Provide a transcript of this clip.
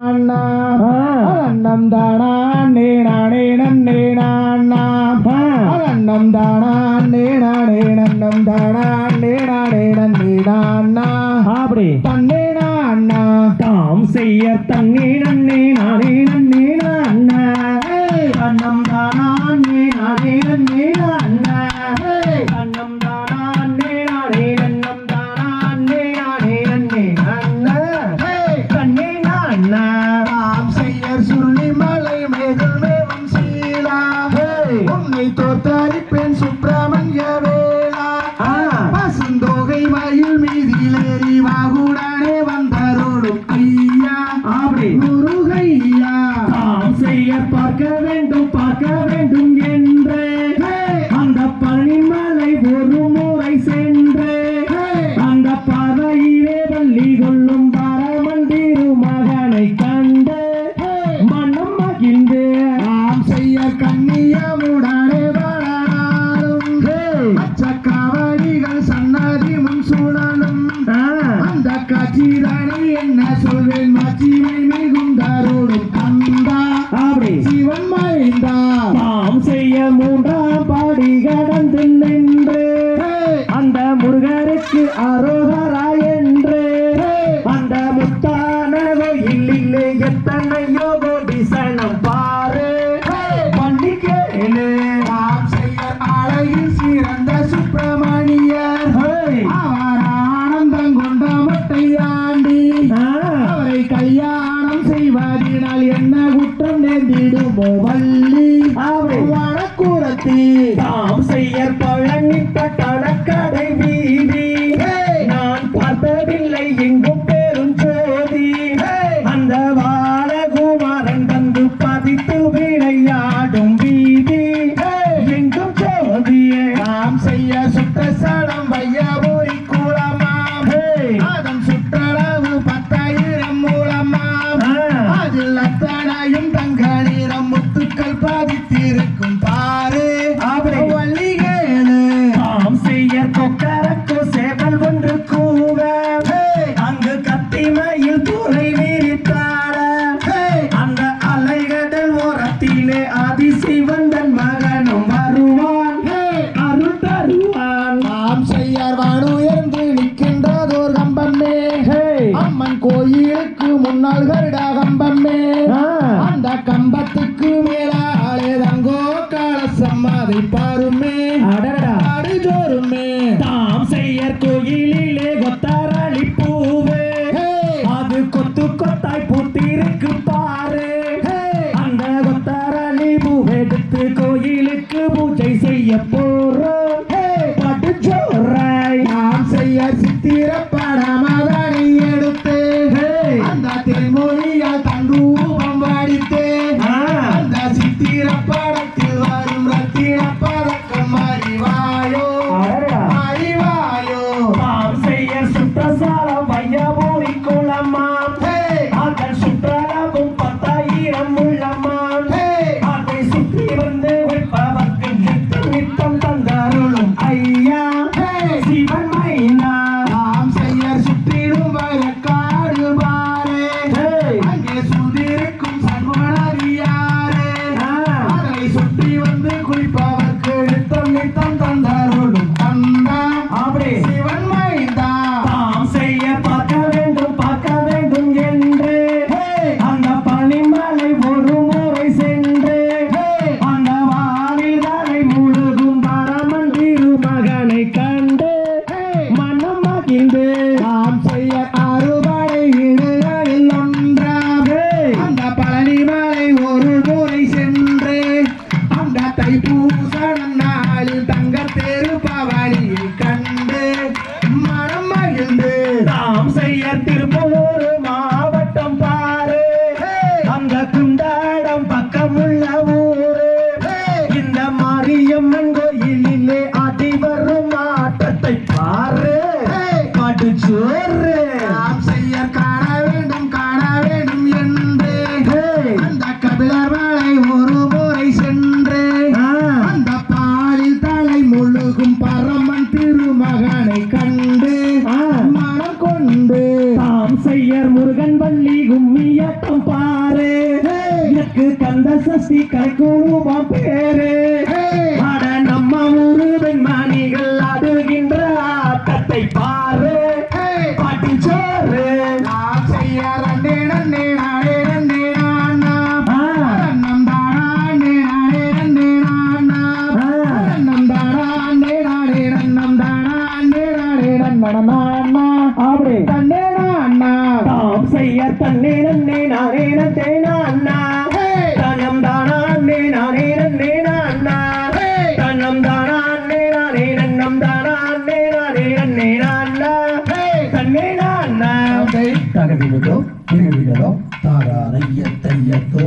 அண்ணா அண்ணம் தானா நேனா நேனம் நேனா அண்ணா அண்ணம் தானா அப்படி. தன்னேனா அண்ணா தாம் செய்ய தன்னேனா நடத்தி தாம் செய்ய பழனி பட்டணக்கடை வீதி. நான் பார்த்ததில்லை எங்கும் பெரும் ஜோதி அந்த காலத்திலே ஆதிசிவன் தன் மகனும் வருவான். அருள் தருவான். நாம் செய்யார் வானுயர்ந்து நிற்கின்றதோர் கம்பம்மே அம்மன் கோயிலுக்கு முன்னால் கருடா கம்பம்மே அந்த கம்பத்துக்கு மேலாலே தங்கோ கால சம்மாதை பாருமே. அடடா அடு தாம் செய்யற் கோயில் சிவனுக்கு பூஜை செய்ய போறோம். பாட்டு ஜோராய் நாம் செய்ய சித்திரப்ப சுற்றி வந்து குறிப்பவர்க்கு நித்தம் நித்தம் தந்தருளும் தந்தா அப்படி. சிவன் மைந்தா தாம் செய்ய பார்க்க வேண்டும் பார்க்க வேண்டும் என்று. அந்த பனிமலை ஒரு முறை சென்று. அந்த வானில் தரை முழுகும் பரமன் திருமகனை கண்டு கண்டு மனம் கொண்டு. தாம் செய்யர் முருகன் வள்ளி கும்மியக்கம் பாரு. எனக்கு கந்த சஷ்டி கலைக்கோணுமா பேரு. செய்ய தன்னே நன்னே நானே நன்னே நானா தன்னம் தானே நானே நன்னே நானா தன்னம் தானே நானே நன்னம் தானே நானே நன்னே நானா தன்னே தாராரைய தையத்தோ